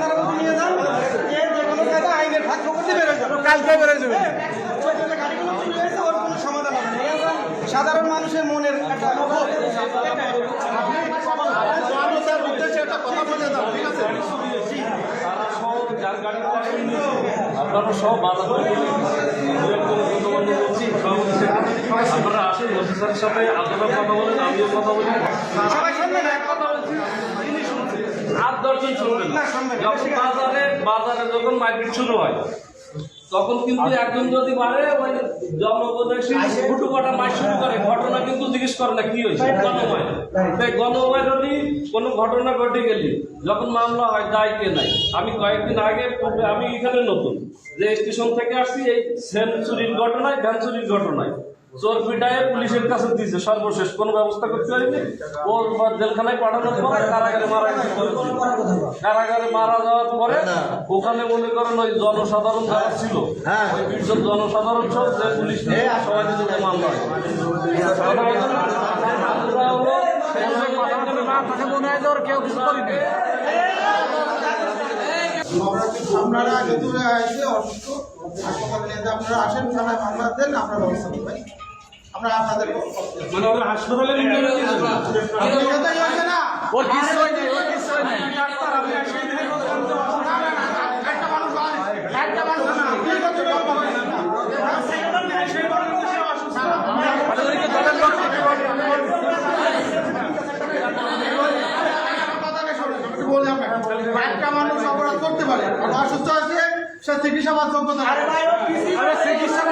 আপনারা বলে নিয়ে যান। যে কোনো আইনের ভাগ করতে বেরোয় কালকে হয়ে যাবে হ্যাঁ, সমাধান সাধারণ মানুষের মনের একটা উদ্দেশ্যে একটা কথা আপনারা সব আসেন সাথে আপনারা কথা বলেন আমিও কথা আর দশজন শুনবে না। যখন বাজারে বাজারে যখন মার্কেট শুরু হয় তখন কিন্তু একজন যদি পারে ওই জনপ্রদেশী ফুটু কটা মাস শুরু করে ঘটনা কিন্তু জিজ্ঞেস করে না কি হয়েছে? গণময় তাই গণময় যদি কোনো ঘটনা ঘটে গেলি যখন মামলা হয় দায় কে নাই? আমি কয়েকদিন আগে আমি এখানে নতুন। যে স্টেশন থেকে আসছি এই সেম চুরির ঘটনায় ভ্যান চুরির ঘটনায়। চোর পিটায় পুলিশের কাছে দিয়েছে সর্বশেষ। কোনো ব্যবস্থা করতে পারিনি ওর জেলখানায় পাঠানোর পরে কারাগারে মারা কারাগারে মারা যাওয়ার পরে ওখানে মনে করেন ওই জনসাধারণ যারা ছিল ওই বিশজন জনসাধারণ সব যে পুলিশ সবাই যদি মামলা হয়। মনে হয় ওর কেউ কিছু করিনি আপনারা যেহেতু এসে অসুস্থ হাসপাতালে নিয়ে আপনারা আসেন থানায় মামলা দেন আমরা ব্যবস্থা করব ভাই। আমরা আপনাদের মানে হাসপাতালে না ওর কিছু হয় নাই ওর কিছু হয় নাই করতে? মানে বলি। একটা মানুষ অসুস্থ হয়েছে সে চিকিৎসা পাওয়ার যোগ্যতা চিকিৎসা